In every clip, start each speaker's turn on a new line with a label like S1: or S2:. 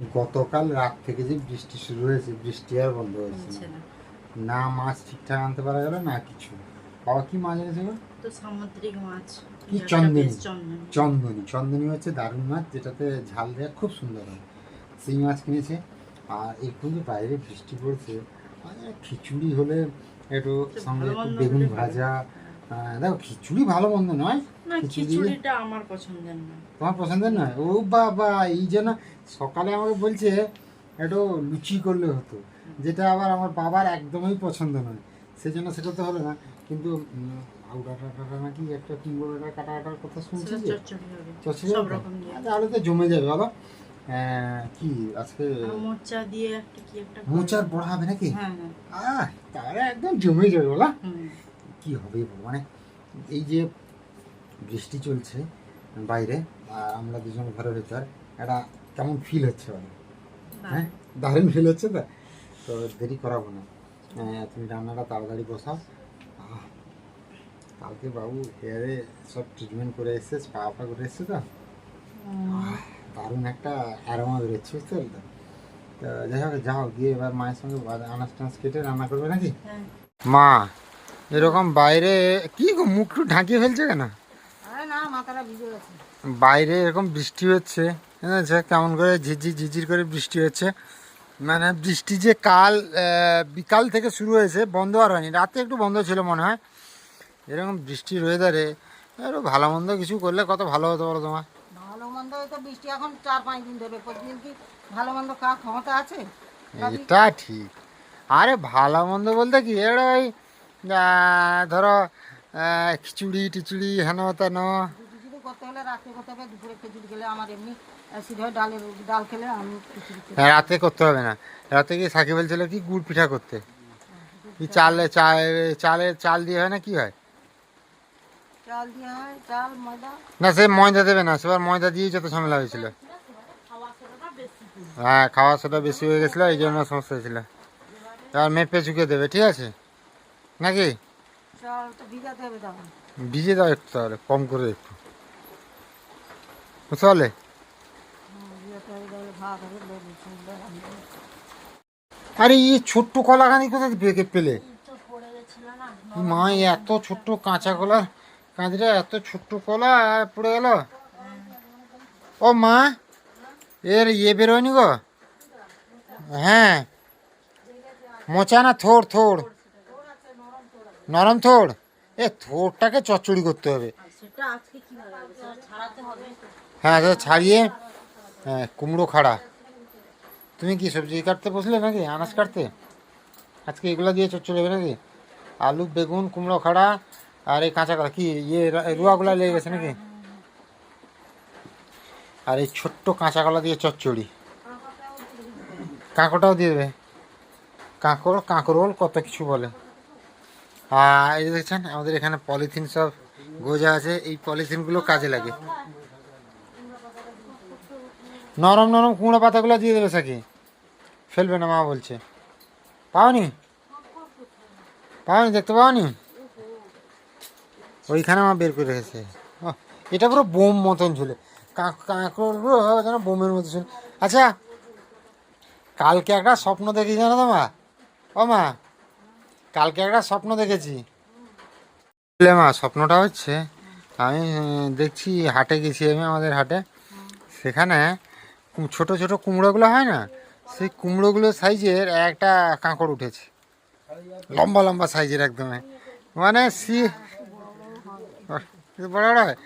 S1: গতকাল রাত থেকে যে বৃষ্টি শুরু হয়েছে বৃষ্টি আর বন্ধ হয়েছে না। মাছ ঠিকঠাক আনতে পারা গেল না কিছু। বাবা কি মাছ এনেছে
S2: তো সামুদ্রিক মাছ।
S1: কি চন্দনী?
S2: চন্দনী।
S1: চন্দনী। হচ্ছে দারুণ মাছ যেটাতে ঝাল দেওয়া খুব সুন্দর হয়। সেই মাছ কিনেছে। আর একটু যে বাইরে বৃষ্টি পড়ছে। খিচুড়ি হলে একটু সঙ্গে একটু বেগুন ভাজা দেখো খিচুড়ি ভালো মন্দ নয়।
S2: খিচুড়িটা আমার পছন্দের
S1: তোমার পছন্দের নয়? ও বাবা এই জন্য সকালে আমাকে বলছে একটু লুচি করলে হতো যেটা আবার আমার বাবার একদমই পছন্দ নয়। সেজন্য সেটা তো হলো না। কিন্তু নাকি একটা কাটা কাটার কথা শুনছি
S2: চচ্চড়ি
S1: আচ্ছা, তাহলে তো জমে যাবে বলো কি আজকে
S2: মোচা দিয়ে একটা কি একটা
S1: মোচার বড়া হবে নাকি?
S2: হ্যাঁ হ্যাঁ।
S1: তাহলে একদম জমে যাবে বলা। কি হবে? মানে এই যে বৃষ্টি চলছে বাইরে আর আমরা দুজন ঘরের ভেতর একটা কেমন ফিল হচ্ছে বলো? হ্যাঁ? দারুণ ফিল হচ্ছে তো? তো দেরি করাবো না। তুমি রান্নাটা তাড়াতাড়ি বসাও। কালকে বাবু হেয়ারে সব ট্রিটমেন্ট করে এসছে স্পা ফা করে এসছে তো? দারুণ একটা অ্যারোমা বেরোচ্ছে বুঝতে পারলে? তো তো যাই হোক যাও গিয়ে এবার মায়ের সঙ্গে আনাজ টানাজ কেটে রান্না করবে নাকি?
S2: হ্যাঁ।
S1: মা এরকম বাইরে কি গো মুখটু ঢাকিয়ে ফেলছে কেন?
S2: আরে
S1: বাইরে এরকম বৃষ্টি হচ্ছে কেমন করে ঝিরঝির ঝিঝির করে বৃষ্টি হচ্ছে। মানে বৃষ্টি যে কাল বিকাল থেকে শুরু হয়েছে বন্ধ আর হয়নি। রাতে একটু বন্ধ ছিল মনে হয়। এরকম বৃষ্টির ওয়েদারে একটু ভালো মন্দ কিছু করলে কত ভালো হতো বলো তোমার?
S3: ভালো মন্দ বৃষ্টি এখন চার পাঁচ দিন ধরে। প্রতিদিন কি ভালো মন্দ খাওয়ার ক্ষমতা আছে?
S1: এটা ঠিক। আরে ভালো মন্দ বলতে কি? এটা ওই ধরো খিচুড়ি টিচুড়ি হেন তেন রাতে করতে হবে না রাতে কি সাকি বলছিল কি গুড় পিঠা করতে কি চালে চালে চাল দিয়ে হয় না কি হয় না সে ময়দা দেবে না সেবার ময়দা দিয়েই যত ঝামেলা হয়েছিল হ্যাঁ খাওয়া সেটা বেশি হয়ে গেছিল এই জন্য সমস্যা হয়েছিল এবার মেপে চুকে দেবে ঠিক আছে নাকি? ভিজে দাও একটু তাহলে কম করে একটু। বুঝতে পারলে? আরে এই ছোট্ট কলাখানি কোথায় পেলে? মা এত ছোট্ট কাঁচা কলা কাঁচরা এত ছোট্ট কলা পড়ে গেল। ও মা এর ইয়ে বেরোয়নি গো? হ্যাঁ মোচা না থোড় থোড়। নরম থোড়। এ থোড়টাকে চচ্চড়ি করতে হবে। হ্যাঁ সেটা ছাড়িয়ে হ্যাঁ কুমড়ো খাড়া। তুমি কি সবজি কাটতে বসলে নাকি? আনাজ কাটতে? আজকে এগুলো দিয়ে চচ্চড়ি হবে নাকি? আলু বেগুন কুমড়ো খাড়া আর এই কাঁচা কলা কি ইয়ে রুয়াগুলা লেগে গেছে নাকি? আর এই ছোট্ট কাঁচা কলা দিয়ে চচ্চড়ি। কাঁকড়টাও দিয়ে দেবে। কাঁকড় কাঁকরোল কত কিছু বলে। এই যে দেখছেন, আমাদের এখানে পলিথিন সব গোজা আছে, এই পলিথিনগুলো কাজে লাগে। নরম নরম কুমড়ো পাতাগুলো দিয়ে দেবে সাকি। ফেলবে না মা বলছে। পাওনি? পাওনি, দেখতে পাওনি? ওইখানে মা বের করে রেখেছে। এটা পুরো বোম মতন ঝুলে। কাঁকড়গুলো যেন বোমের মতো ঝুলে। আচ্ছা কালকে একটা স্বপ্ন দেখি জানো তো মা? ও মা কালকে একটা স্বপ্ন দেখেছি। মা, স্বপ্নটা হচ্ছে, আমি দেখছি হাটে গেছি আমি আমাদের হাটে। সেখানে ছোট ছোট কুমড়োগুলো হয় না, সেই কুমড়োগুলো সাইজের একটা কাঁকড় উঠেছে। লম্বা লম্বা সাইজের একদমে। মানে সি, বড় বড় হয়।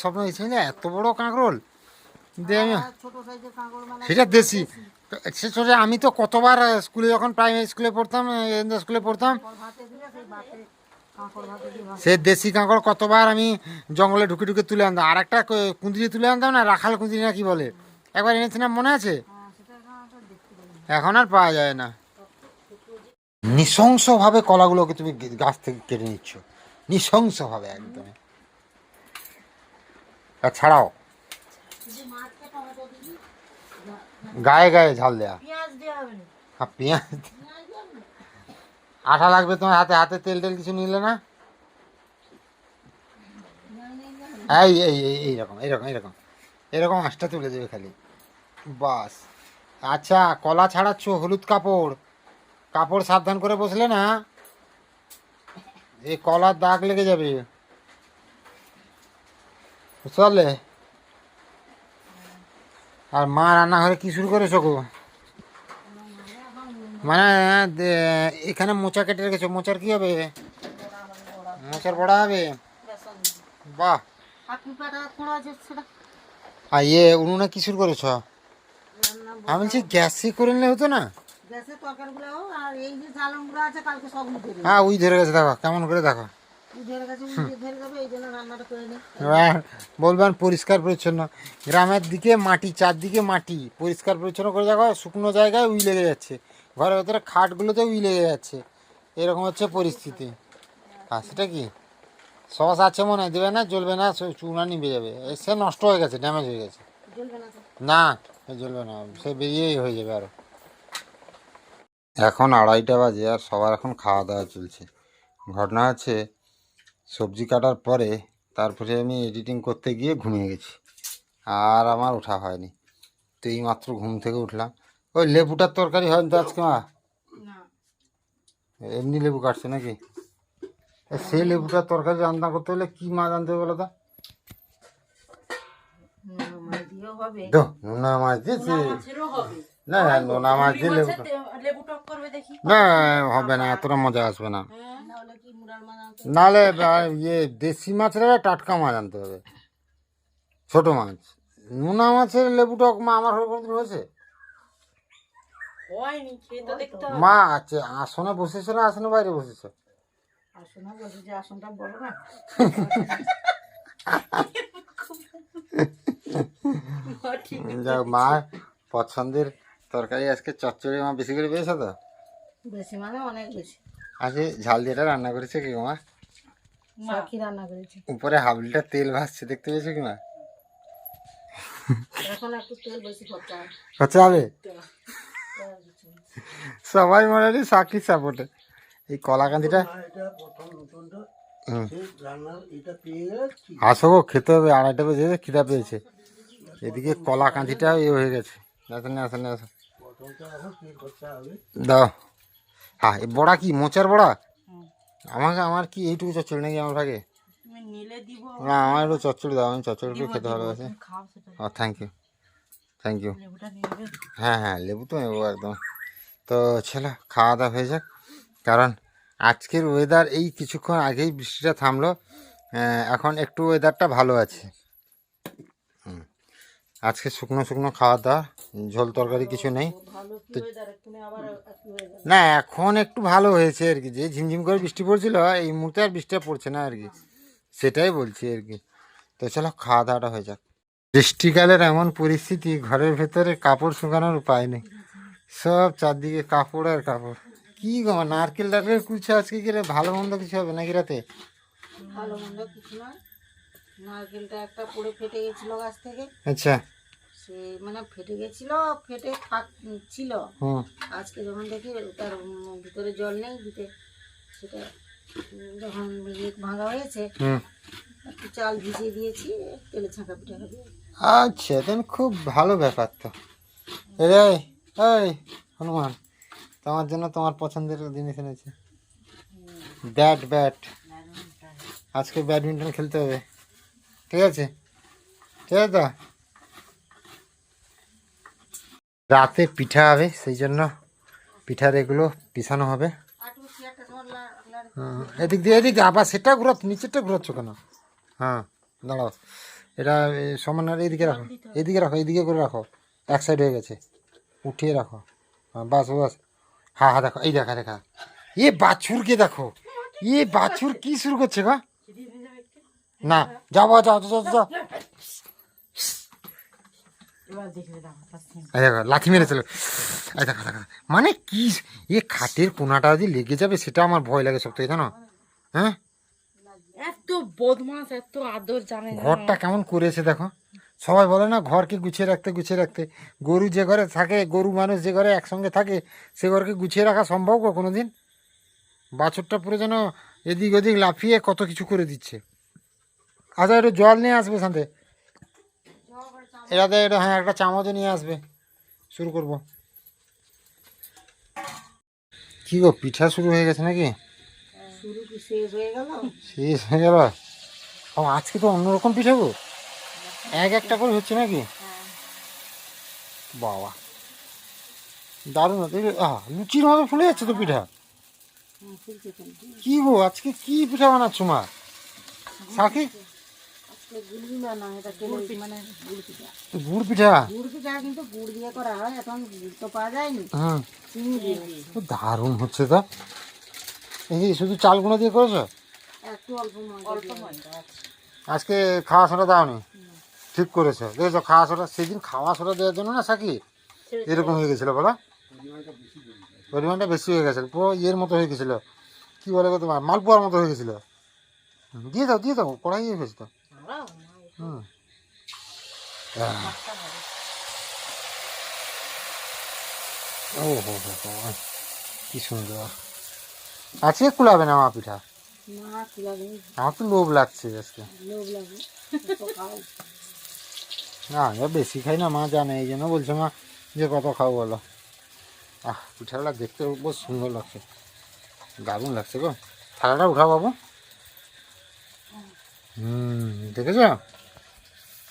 S1: স্বপ্ন হয়েছে যে এত বড় কাঁকরোল সেটা দেশি। সে ছোটো আমি তো কতবার স্কুলে যখন প্রাইমারি স্কুলে পড়তাম স্কুলে পড়তাম সে দেশি কাঁকড় কতবার আমি জঙ্গলে ঢুকে ঢুকে তুলে আনতাম। আর একটা কুঁদরি তুলে আনতাম না রাখাল কুঁদরি না কি বলে? একবার এনেছিলাম মনে আছে?
S3: হ্যাঁ এখন আর
S1: পাওয়া যায় না। নৃশংসভাবে কলাগুলোকে তুমি গাছ থেকে কেটে নিচ্ছ। নৃশংসভাবে একদম আর ছাড়াও গায়ে গায়ে ঝাল দেয়া। আর পেঁয়াজ আঠা লাগবে তোমার হাতে হাতে তেল টেল কিছু নিলে না? এই এই এই এইরকম এইরকম এইরকম এরকম আঁশটা তুলে দেবে খালি। বাস। আচ্ছা কলা ছাড়াচ্ছ হলুদ কাপড়। কাপড় সাবধান করে বসলে না? এই কলার দাগ লেগে যাবে। বুঝতে পারলে? আর মা রান্নাঘরে কি শুরু করেছ গো? মানে এখানে মোচা কেটে রেখেছো। মোচার কি হবে? মোচার বড়া হবে? বাহ।
S3: আর
S1: ইয়ে উনুনে কি শুরু করেছ? আমি বলছি গ্যাসে করে নিলে হতো না? হ্যাঁ উই ধরে গেছে দেখো কেমন করে দেখো। বলবেন পরিষ্কার পরিচ্ছন্ন। গ্রামের দিকে মাটি চারদিকে মাটি পরিষ্কার পরিচ্ছন্ন করে দেখো শুকনো জায়গায় উই লেগে যাচ্ছে। ঘরের ভেতরে খাটগুলোতে উই লেগে যাচ্ছে। এরকম হচ্ছে পরিস্থিতি। আর সেটা কি? সস আছে মনে হয় দেবে না জ্বলবে না চুনা নিভে যাবে। সে নষ্ট হয়ে গেছে ড্যামেজ হয়ে গেছে।
S3: না
S1: জ্বলবে না সে বেরিয়েই হয়ে যাবে আরও। এখন আড়াইটা বাজে আর সবার এখন খাওয়া দাওয়া চলছে। ঘটনা হচ্ছে সবজি কাটার পরে তারপরে আমি এডিটিং করতে গিয়ে ঘুমিয়ে গেছি। আর আমার ওঠা হয়নি। তো এই মাত্র ঘুম থেকে উঠলাম। ওই লেবুটার তরকারি হয় তো আজকে মা? এমনি লেবু কাটছে নাকি? সেই লেবুটার তরকারি রান্না করতে হলে কি মাছ আনতে হবে বলো তো?
S3: নুন মাছ
S1: দিয়েছে। না নোনা মাছ দিয়ে লেবু
S2: লেবু টক করবে দেখি।
S1: না হবে না এতটা মজা আসবে না। আহ, ইয়ে দেশি মাছের টাটকা মাছ আনতে হবে। ছোট মাছ। নোনা মাছের লেবু টক মা আমার ঘরে কোনোদিন হয়েছে? মা আছে আসনে বসেছো না আসনে বাইরে বসেছো?
S3: আসনে বসে আসনটা বড় না।
S1: যাক মা পছন্দের তরকারি আজকে চচ্চড়ি মা বেশি করে পেয়েছ তো?
S3: বেশি মানে অনেক বেশি।
S1: আজকে ঝাল দিয়েটা রান্না করেছে কি মা?
S3: সাক্ষী রান্না করেছি?
S1: উপরে হাবলিটা তেল ভাসছে দেখতে পেয়েছ কি মা?
S3: এখন একটু তেল বেশি খরচা
S1: খরচা হবে? সবাই মোটামুটি সাক্ষী সাপোর্টে এই কলাকান্দিটা হুম। আসো গো খেতে হবে আড়াইটা বেজে খিদা পেয়েছে। এদিকে কলা কাঁচিটা এ হয়ে গেছে। দাও। হ্যাঁ এ বড়া কি? মোচার বড়া? আমাকে আমার কি এইটুকু চচ্চড়ি নাকি আমার ভাগে
S2: তুমি নিলে দিব।
S1: না আমার একটু চচ্চড়ি দাও আমি চচ্চড়ি একটু খেতে ভালোবাসি। ও থ্যাংক ইউ থ্যাংক ইউ হ্যাঁ হ্যাঁ লেবু তো নেব একদম। তো ছেলে খাওয়া দাওয়া হয়ে যাক। কারণ আজকের ওয়েদার এই কিছুক্ষণ আগেই বৃষ্টিটা থামলো। এখন একটু ওয়েদারটা ভালো আছে। আজকে শুকনো শুকনো খাওয়া দাওয়া ঝোল তরকারি কিছু নেই। না এখন একটু ভালো হয়েছে আর কি। যে ঝিমঝিম করে বৃষ্টি পড়ছিল এই মুহূর্তে আর বৃষ্টিটা পড়ছে না আর কি। সেটাই বলছি আর কি। তো চলো খাওয়া দাওয়াটা হয়ে যাক। বৃষ্টিকালের এমন পরিস্থিতি ঘরের ভেতরে কাপড় শুকানোর উপায় নেই। সব চারদিকে কাপড় আর কাপড়। কি গো নারকেল টারকেল কুলছে আজকে কি ভালো মন্দ কিছু হবে নাকি রাতে?
S3: ভালো মন্দ কিছু নয়। নারকেলটা একটা পড়ে ফেটে গেছিল গাছ থেকে।
S1: আচ্ছা।
S3: সে মানে ফেটে গেছিল ফেটে থাক ছিল। আজকে যখন দেখি তার ভিতরে জল নেই দিতে সেটা যখন ভাঙা হয়েছে একটু চাল ভিজিয়ে দিয়েছি তেলে ছাঁকা পিঠা হবে
S1: আচ্ছা তাহলে খুব ভালো ব্যাপার তো। রে এই হনুমান তোমার জন্য তোমার পছন্দের জিনিস এনেছে। Bat bat. আজকে ব্যাডমিন্টন খেলতে হবে। ঠিক আছে? ঠিক আছে তো? রাতে পিঠা হবে সেই জন্য পিঠার এগুলো পিছানো হবে। হুম, এদিক দিয়ে এদিক আবার সেটা ঘুরাচ্ছ নিচেরটা ঘুরাচ্ছ কেন? হ্যাঁ দাঁড়াও। এটা সমান আর এইদিকে রাখো এদিকে রাখো এদিকে করে রাখো। এক সাইড হয়ে গেছে। উঠিয়ে রাখো। হ্যাঁ বাস বাস। হ্যাঁ হ্যাঁ দেখো এই দেখা দেখা। এ বাছুরকে দেখো। এ বাছুর কি শুরু করছে গা? না যাও যাও যাও যাও, লাথি মেরেছিল। এই দেখো দেখো। মানে কি এ খাটের কোনাটা যদি লেগে যাবে সেটা আমার ভয় লাগে সব থেকে জানো? হ্যাঁ?
S2: এত বদমাস এত আদর জানে না
S1: ঘরটা কেমন করেছে দেখো। সবাই বলে না ঘরকে গুছিয়ে রাখতে গুছিয়ে রাখতে। গরু যে ঘরে থাকে গরু মানুষ যে ঘরে একসঙ্গে থাকে সে ঘরকে গুছিয়ে রাখা সম্ভব কোনো দিন? বাছুরটা পুরো যেন এদিক ওদিক লাফিয়ে কত কিছু করে দিচ্ছে। আচ্ছা একটু জল নিয়ে আসবে সাথে এটাতে এটা হ্যাঁ একটা চামচও নিয়ে আসবে। শুরু করব। কি গো পিঠা শুরু হয়ে গেছে নাকি?
S3: শেষ হয়ে গেল?
S1: হয়ে ও আজকে তো অন্যরকম পিঠা গো। এক একটা করে হচ্ছে নাকি?
S3: হ্যাঁ।
S1: বাবা। দারুণ লুচির মতো ফুলে যাচ্ছে তো পিঠা।
S3: ফুলছে
S1: কি গো আজকে কি পিঠা বানাচ্ছ মা? সাকি?
S3: আজকে গুড়ি পিঠা? হয়।
S1: দারুণ হচ্ছে তো। এই শুধু চাল গুঁড়ো দিয়ে করেছ? আজকে খাওয়া সোটা দাওনি? ঠিক করেছ। দেখেছ, খাওয়া সোটা সেদিন খাওয়া সোটা দেওয়ার জন্য না সাকি? এরকম হয়ে গেছিল, বলো। পরিমাণটা বেশি হয়ে গেছিল পুরো ইয়ের মতো হয়ে গেছিল। কি বলে তোমার? মালপোয়ার মতো হয়ে গেছিল। দিয়ে দাও দিয়ে দাও কড়াই হয়ে গেছে তো। ও হো হো হো কি সুন্দর। আজকে কুলাবে না মা পিঠা? আমার তো লোভ লাগছে আজকে। না আমি বেশি খাই না মা জানে এই জন্য বলছে মা যে কত খাও বলো। আহ পিঠাগুলো দেখতে বেশ সুন্দর লাগছে। দারুণ লাগছে গো। থালাটা উঠাও বাবু। হুম দেখেছ?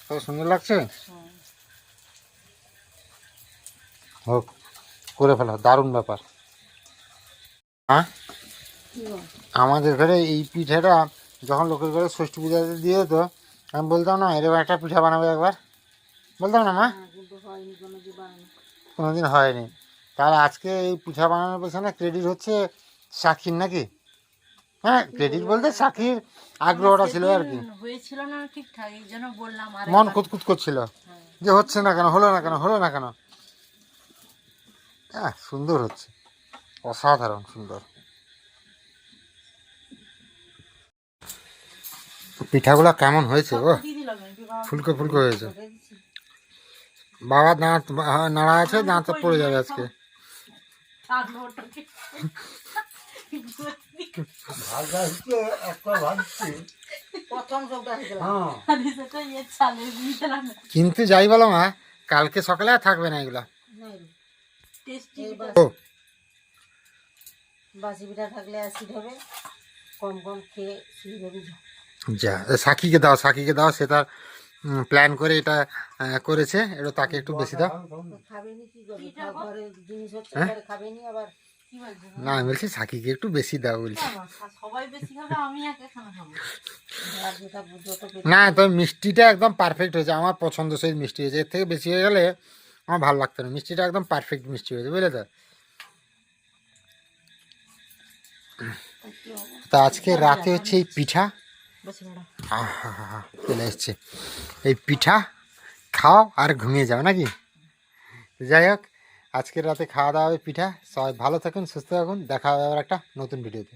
S1: কত সুন্দর লাগছে? হোক করে ফেলো দারুণ ব্যাপার। হ্যাঁ আমাদের ঘরে এই পিঠাটা যখন লোকের ঘরে ষষ্ঠী পূজাতে দিয়ে যেত আমি বলতাম না এরকম একটা পিঠা বানাবে একবার। বলতাম না মা?
S3: হ্যাঁ,
S1: কোনোদিন হয়নি। তাহলে আজকে এই পিঠা বানানোর পেছনে ক্রেডিট হচ্ছে সাক্ষীর নাকি? হ্যাঁ ক্রেডিট বলতে সাক্ষীর আগ্রহটা ছিল আর কি।
S2: হয়েছিল না ঠিকঠাক এই জন্য বললাম আর
S1: মন কুতকুত করছিল যে হচ্ছে না কেন হলো না কেন হলো না কেন। হ্যাঁ সুন্দর হচ্ছে অসাধারণ সুন্দর। পিঠাগুলো কেমন হয়েছে ও? ফুলকো ফুলকো হয়েছে। বাবা দাঁত নাড়া আছে দাঁত পড়ে যাবে আজকে।
S3: হয়ে
S2: ইয়ে
S1: কিন্তু যাই বলো মা কালকে সকালে আর থাকবে না এগুলা।
S3: বাসি পিঠা থাকলে অ্যাসিড হবে কম কম খেয়ে যা।
S1: যা সাকিকে দাও সাকিকে দাও সে তার প্ল্যান করে এটা করেছে। এটা তাকে একটু বেশি দাও।
S3: খাবেনি কি করবে জিনিস হচ্ছে
S1: হ্যাঁ?
S3: ঘরে খাবেনি আবার?
S1: না আমি বলছি সাকিকে একটু বেশি দাও বলছি।
S2: বাবা, আর সবাই বেশি খাবে আমি একা খানা খাব?
S3: আর যেটা যত পেট
S1: না তো মিষ্টিটা একদম পারফেক্ট হয়েছে আমার পছন্দ সেই মিষ্টি হয়েছে এর থেকে বেশি হয়ে গেলে আমার ভালো লাগতো না। মিষ্টিটা একদম পারফেক্ট মিষ্টি হয়েছে বুঝলে তো? তা আজকে রাতে হচ্ছে এই পিঠা। চলে এসছে। এই পিঠা খাও আর ঘুমিয়ে যাও নাকি? যাই হোক আজকের রাতে খাওয়া দাওয়া হবে পিঠা। সবাই ভালো থাকুন, সুস্থ থাকুন। দেখা হবে আবার একটা নতুন ভিডিওতে